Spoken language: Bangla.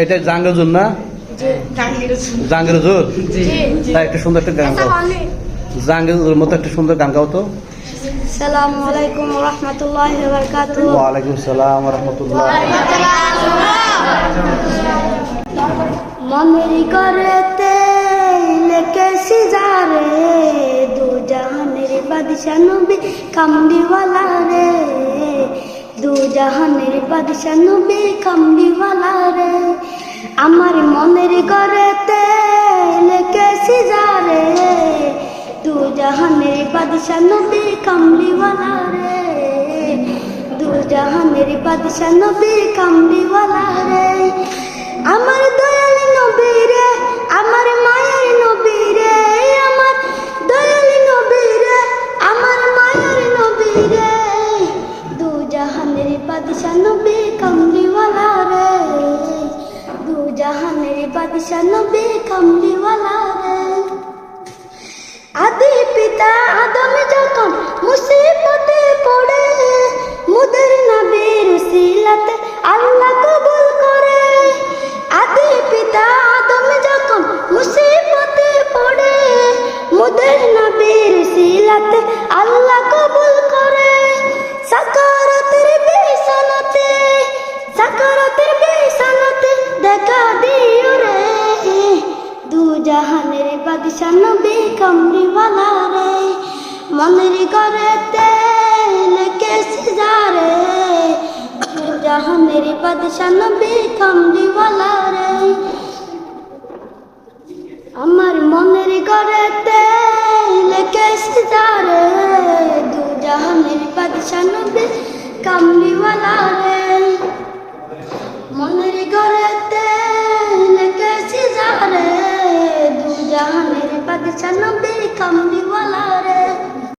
এটা জাঙ্গজুর না? জাঙ্গিরজুর তাই একটা সুন্দর একটা গান গাও। জাঙ্গিরজুর মতো একটা সুন্দর গান গাও তো। সালামু আলাইকুম রহমতুল্লাহ বরকাতু ওয়ালাইকুম সালাম রহমতুল্লাহ। মনের করেতে লেকে সিজারে দু জাহানের বাদশা নবী কামলিওয়ালা রে দু জাহানের বাদশা নবী কামলিওয়ালা রে। আমার মনের করেতে লেকে সিজারে। দু জাহানের বাদশা নবী কামলিওয়ালা রে। দু জাহানের বাদশা নবী কামলিওয়ালা বাদশা কামলিওয়ালা রে দু জাহানের বাদশা কামলিওয়ালা রে আদি পিতা আদম যখন মুসিবতে পড়ে মুদের নবীর সিলাতে আল্লাহ কবুল করে আদি পিতা আদম যখন মুসিবতে পড়ে মুদের আল্লাহ কবুল জাহানের বাদশা নবী কামরিওয়ালা রে। মনের ঘরে তেল কেসি যা রে জাহানের বাদশা নবী কামরিওয়ালা রে। আমার মনের ঘরে তেল কেসি যা কেসে যা রে